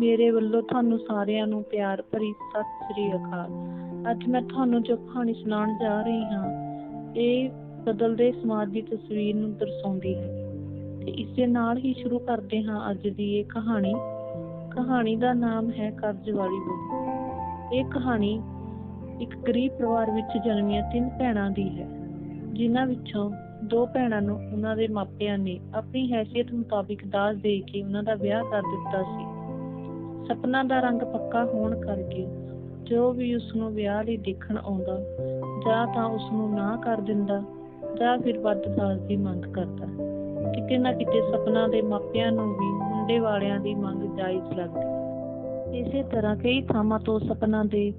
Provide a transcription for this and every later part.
ਮੇਰੇ ਵੱਲੋਂ ਤੁਹਾਨੂੰ ਸਾਰਿਆਂ ਨੂੰ ਪਿਆਰ ਭਰੀ ਸਤਿ ਸ੍ਰੀ ਅਕਾਲ। ਅੱਜ ਮੈਂ ਤੁਹਾਨੂੰ ਜੋ ਕਹਾਣੀ ਸੁਣਾਉਣ ਜਾ ਰਹੀ ਹਾਂ, ਇਹ ਬਦਲਦੇ ਸਮਾਜ ਦੀ ਤਸਵੀਰ ਨੂੰ ਦਰਸਾਉਂਦੀ ਹੈ। ਤੇ ਇਸ ਦੇ ਨਾਲ ਹੀ ਸ਼ੁਰੂ ਕਰਦੇ ਹਾਂ ਅੱਜ ਦੀ ਇਹ ਕਹਾਣੀ। ਕਹਾਣੀ ਦਾ ਨਾਮ ਹੈ ਕਰਜ਼ ਵਾਲੀ ਬਹੂ ਇਹ ਕਹਾਣੀ ਇੱਕ ਗਰੀਬ ਪਰਿਵਾਰ ਵਿੱਚ ਜਨਮੀਆਂ ਤਿੰਨ ਭੈਣਾਂ ਦੀ ਹੈ, ਜਿਨ੍ਹਾਂ ਵਿੱਚੋਂ ਦੋ ਭੈਣਾਂ ਨੂੰ ਉਹਨਾਂ ਦੇ ਮਾਪਿਆਂ ਨੇ ਆਪਣੀ ਹੈਸੀਅਤ ਮੁਤਾਬਿਕ ਦਾਜ ਦੇ ਕੇ ਉਹਨਾਂ ਦਾ ਵਿਆਹ ਕਰ ਦਿੱਤਾ ਸੀ। ਸਪਨਾ ਦਾ ਰੰਗ ਪੱਕਾ ਹੋਣ ਕਰਕੇ ਜੋ ਵੀ ਉਸ ਨੂੰ ਵਿਆਹ ਲਈ ਦੇਖਣ ਆਉਂਦਾ, ਜਾਂ ਤਾਂ ਉਸ ਨੂੰ ਨਾ ਕਰ ਦਿੰਦਾ, ਜਾਂ ਫਿਰ ਵੱਧ ਦਾਜ ਦੀ ਮੰਗ ਕਰਦਾ। ਕਿਤੇ ਨਾ ਕਿਤੇ ਸਪਨਾ ਦੇ ਮਾਪਿਆਂ ਨੂੰ ਵੀ ਮੁੰਡੇ ਵਾਲਿਆਂ ਦੀ ਮੰਗ ਜਾਇਜ਼ ਲੱਗਦੀ। ਇਸੇ ਤਰ੍ਹਾਂ ਕਈ ਥਾਵਾਂ ਤੋਂ ਸਪਨਾ ਦੇ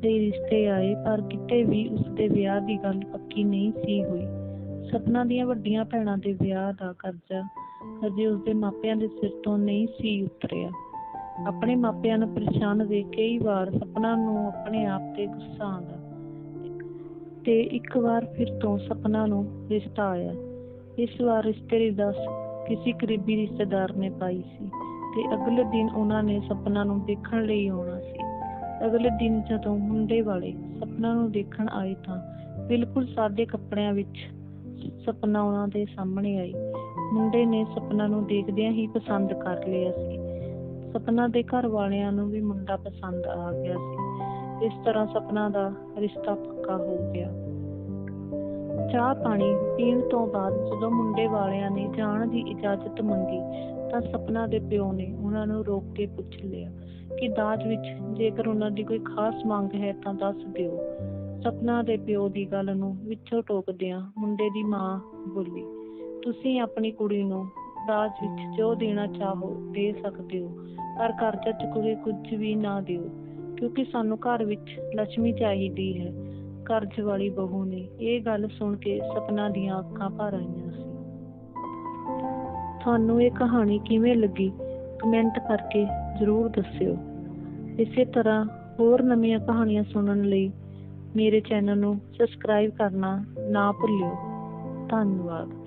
ਦੇ ਰਿਸ਼ਤੇ ਆਏ, ਪਰ ਕਿਤੇ ਵੀ ਉਸ ਦੇ ਵਿਆਹ ਦੀ ਗੱਲ ਪੱਕੀ ਨਹੀਂ ਸੀ ਹੋਈ। ਸਪਨਾ ਦੀਆਂ ਵੱਡੀਆਂ ਭੈਣਾਂ ਦੇ ਵਿਆਹ ਦਾ ਕਰਜ਼ਾ ਹਜੇ ਉਸ ਦੇ ਮਾਪਿਆਂ ਦੇ ਸਿਰ ਤੋਂ ਨਹੀਂ ਸੀ ਉਤਰਿਆ। ਆਪਣੇ ਮਾਪਿਆਂ ਨੂੰ ਪਰੇਸ਼ਾਨ ਵੇਖ ਕਈ ਵਾਰ ਸਪਨਾ ਨੂੰ ਆਪਣੇ ਆਪ ਤੇ ਗੁੱਸਾ ਆਉਂਦਾ। ਤੇ ਇੱਕ ਵਾਰ ਫਿਰ ਤੋਂ ਸਪਨਾ ਨੂੰ ਰਿਸ਼ਤਾ ਆਇਆ। ਇਸ ਵਾਰ ਰਿਸ਼ਤੇ ਦੀ ਦੱਸ ਕਿਸੇ ਕਰੀਬੀ ਰਿਸ਼ਤੇਦਾਰ ਨੇ ਪਾਈ ਸੀ ਤੇ ਅਗਲੇ ਦਿਨ ਉਹਨਾਂ ਨੇ ਸਪਨਾ ਨੂੰ ਦੇਖਣ ਲਈ ਆਉਣਾ ਸੀ। ਅਗਲੇ ਦਿਨ ਜਦੋਂ ਮੁੰਡੇ ਵਾਲੇ ਸਪਨਾ ਨੂੰ ਦੇਖਣ ਆਏ ਤਾਂ ਬਿਲਕੁਲ ਸਾਦੇ ਕੱਪੜਿਆਂ ਵਿੱਚ ਸਪਨਾ ਉਹਨਾਂ ਦੇ ਸਾਹਮਣੇ ਆਈ। ਮੁੰਡੇ ਨੇ ਸਪਨਾ ਨੂੰ ਦੇਖਦਿਆਂ ਹੀ ਪਸੰਦ ਕਰ ਲਿਆ ਸੀ। ਸਪਨਾ ਦੇ ਘਰ ਵਾਲਿਆਂ ਨੂੰ ਵੀ ਮੁੰਡਾ ਪਸੰਦ ਆ ਗਿਆ ਸੀ। ਇਸ ਤਰ੍ਹਾਂ ਸਪਨਾ ਦਾ ਰਿਸ਼ਤਾ ਪੱਕਾ ਹੋ ਗਿਆ। ਚਾਹ ਪਾਣੀ ਪੀਣ ਤੋਂ ਬਾਅਦ ਜਦੋਂ ਮੁੰਡੇ ਵਾਲਿਆਂ ਨੇ ਜਾਣ ਦੀ ਇਜਾਜ਼ਤ ਮੰਗੀ, ਤਾਂ ਸਪਨਾ ਦੇ ਪਿਓ ਨੇ ਉਹਨਾਂ ਨੂੰ ਰੋਕ ਕੇ ਪੁੱਛ ਲਿਆ ਕਿ ਦਾਜ ਵਿੱਚ ਜੇਕਰ ਉਹਨਾਂ ਦੀ ਕੋਈ ਖਾਸ ਮੰਗ ਹੈ ਤਾਂ ਦੱਸ ਦਿਓ। ਸਪਨਾ ਦੇ ਪਿਓ ਦੀ ਗੱਲ ਨੂੰ ਵਿੱਚੋਂ ਟੋਕਦਿਆਂ ਮੁੰਡੇ ਦੀ ਮਾਂ ਬੋਲੀ, ਤੁਸੀਂ ਆਪਣੀ ਕੁੜੀ ਨੂੰ ਦਾਜ ਵਿੱਚ ਜੋ ਦੇਣਾ ਚਾਹੋ, ਦੇ ਸਕਦੇ ਹੋ। ਪਰ ਕਰਜ਼ਾ ਚੁੱਕ ਕੇ ਕੁਝ ਵੀ ਨਾ ਦਿਓ, ਕਿਉਂਕਿ ਸਾਨੂੰ ਘਰ ਵਿੱਚ ਲక్ష్ਮੀ ਚਾਹੀਦੀ ਹੈ। ਕਰਜ਼ ਵਾਲੀ ਬਹੂ ਨੇ ਇਹ ਗੱਲ ਸੁਣ ਕੇ ਸਪਨਾ ਦੀਆਂ ਅੱਖਾਂ ਭਰ ਆਈਆਂ ਸੀ। ਤੁਹਾਨੂੰ ਇਹ ਕਹਾਣੀ ਕਿਵੇਂ ਲੱਗੀ? ਕਮੈਂਟ ਕਰਕੇ ਜ਼ਰੂਰ ਦੱਸਿਓ। ਇਸੇ ਤਰ੍ਹਾਂ ਹੋਰ ਨਵੀਆਂ ਕਹਾਣੀਆਂ ਸੁਣਨ ਲਈ ਮੇਰੇ ਚੈਨਲ ਨੂੰ ਸਬਸਕ੍ਰਾਈਬ ਕਰਨਾ ਨਾ ਭੁੱਲਿਓ। ਧੰਨਵਾਦ।